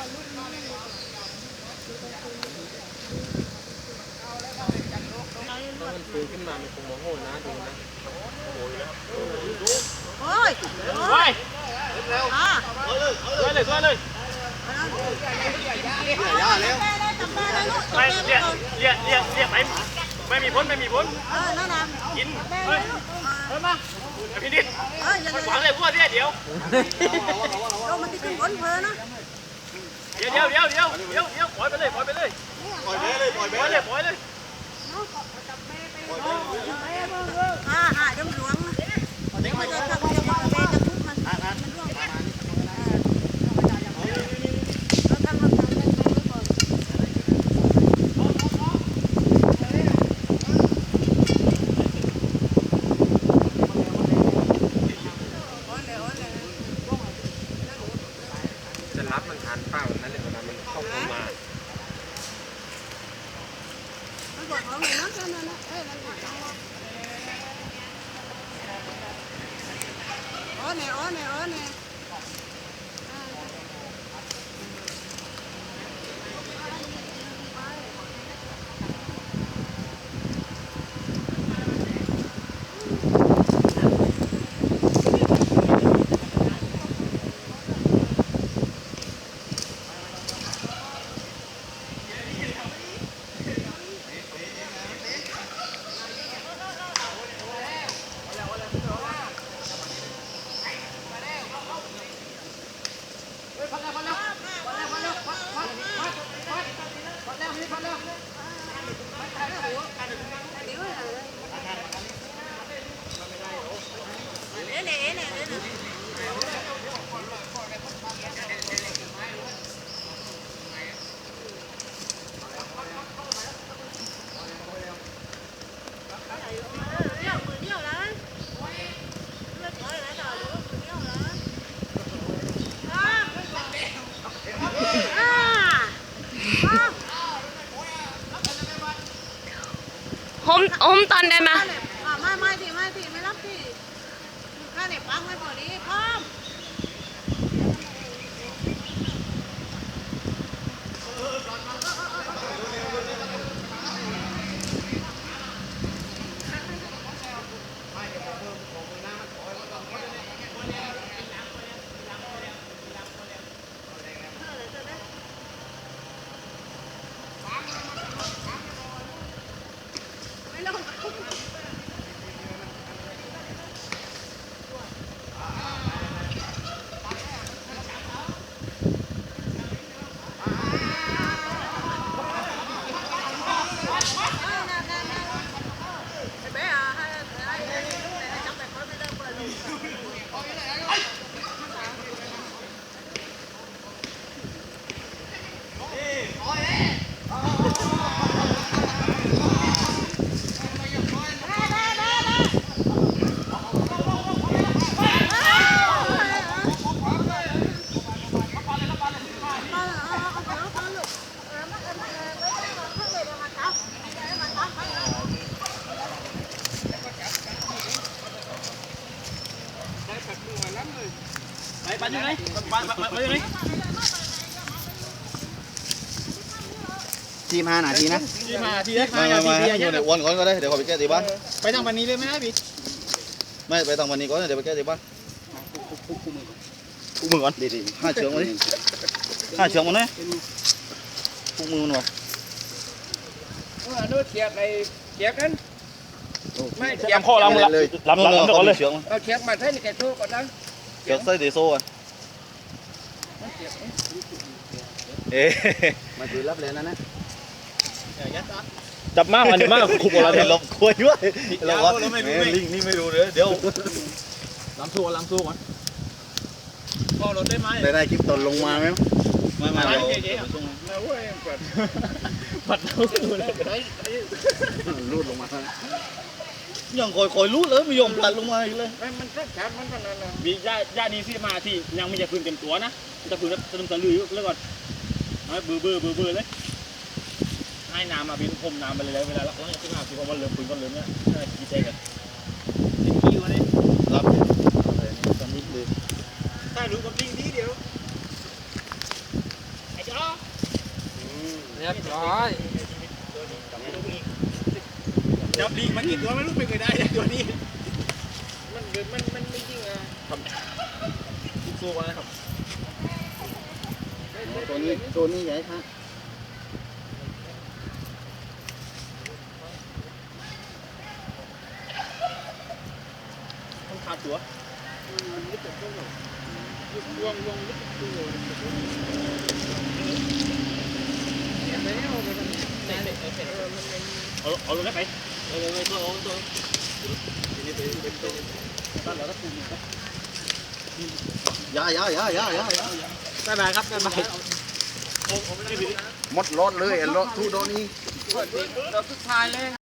ถ้ามันฟื้นขึ้นมามันคงโมโหนะดูนะโอ้ยไปอะช่วยเลยช่วยเลยย่าแล้วจับได้เลยลูกไปเรียกเรียกเรียกเรียกไปไม่มีพ้นไม่มีพ้นเออนั่นนะกินเฮ้ยเฮ้ยมาพี่นิดเอออย่ามันหวังเลยพวกเนี้ยเดี๋ยวโดนมันติดขึ้นบนเพลินนะเดี๋ยวเดี๋ยวเดี๋ยวเดี๋ยวเดี๋ยวเดี๋ยวปล่อยไปเลยปล่อยไปเลยปล่อยแม่เลยปล่อยปแม่ล่อยเลเลยยปล่อยเลยอ่าหาจมหลวงนะเดี๋ยวมันจะทำจะมาเบจะทุบมันมันร่วงเราทำเราทำไปก่อน จะรับมันทานเปล่านั่นเลยเวลามันเข้าเข้ามา มันปวดท้องเลยนะนั่นนั่นเอ้ยนั่นอ๋อเนี่ยอ๋อเนี่ยอ๋อเนี่ย เนี่ยเนี่ยเนี่ยเนี่ยเดี่ยวมือเดี่ยวนะเลือดถอยแล้วต่อหรือว่ามือเดี่ยวนะอ่าอ่าอ่า หม อมตอนได้ไหม ไม่ไม่ทีไม่ทีไม่รับทีข้าเนี่ยปังไว้พอดีพร้อม ไปไปอยู่ไหนไปไปไปอยู่ไหนทีมห้านาทีนะที่มาที่ได้มามามาที่มาที่อยู่ในวันก่อนก็ได้เดี๋ยวขอไปแก้ตีบ้านไปทางวันนี้เลยไหมพี่ไม่ไปทางวันนี้ก่อนเดี๋ยวไปแก้ตีบ้านปุกมือก่อนดีๆห้าเชืองมาดิห้าเชืองมาเนี่ยปุกมือมันวะนู้นเทียบไอ้เทียบกันไม่เทียบข้อลำลำเลยลำลำลำก่อนเลยเอาเทียบมาให้ในแกโทษก่อนนะ เชืองใส่เดโซ่อะเอ๊ะมาดูรับเลยนะนะจับมากมันมากคุบอะไรเราเนี่ยเราคุยด้วยเราว่าแหมลิงนี่ไม่รู้เลยเดี๋ยวลำสู้ลำสู้ก่อนพอรถได้ไหมได้ได้คลิปตอนลงมาไหมไม่ไม่เรามาเว้ยเปิดปัดเท้าสู้เลยรูดลงมา ยังคอยคอยรูดเลยไม่ยอมพลัดลงมาอีกเลยมันก็แฉมันขนาดนั้นมีญาญาดีที่มาที่ยังไม่จะพื้นเต็มตัวนะจะพื้นสนุกสลือแล้วก่อนเอาเบื่อเบื่อเบื่อเบื่อเลยให้น้ำมาเป็นพรมน้ำไปเลยเวลาเราขึ้นมาคือพอมันเริ่มปืนก็เริ่มเนี่ยกี่เซกันกี่วันนี้รับอะไรนี่สมิธเลยถ้ารู้กับจริงทีเดียวไเรียบร้อย จับลิงมากี่ตัวไม่รู้เป็นไงได้ตัวนี้ มันเกิดมันมันไม่จริงอะสู้มานะครับตัวนี้ตัวนี้ใหญ่ครับต้องขาดตัววมรวมลึกตัวแล้วมันแต่เด็กเออมันเอาเอาลงได้ไป ออตัวโอ้ตัวตั้งแล้วก็ปูนยายายายายายาบ๊ายบายครับบ๊ายบายหมดรถเลยไอ้รถทุโดนี้รถสุดท้ายเลย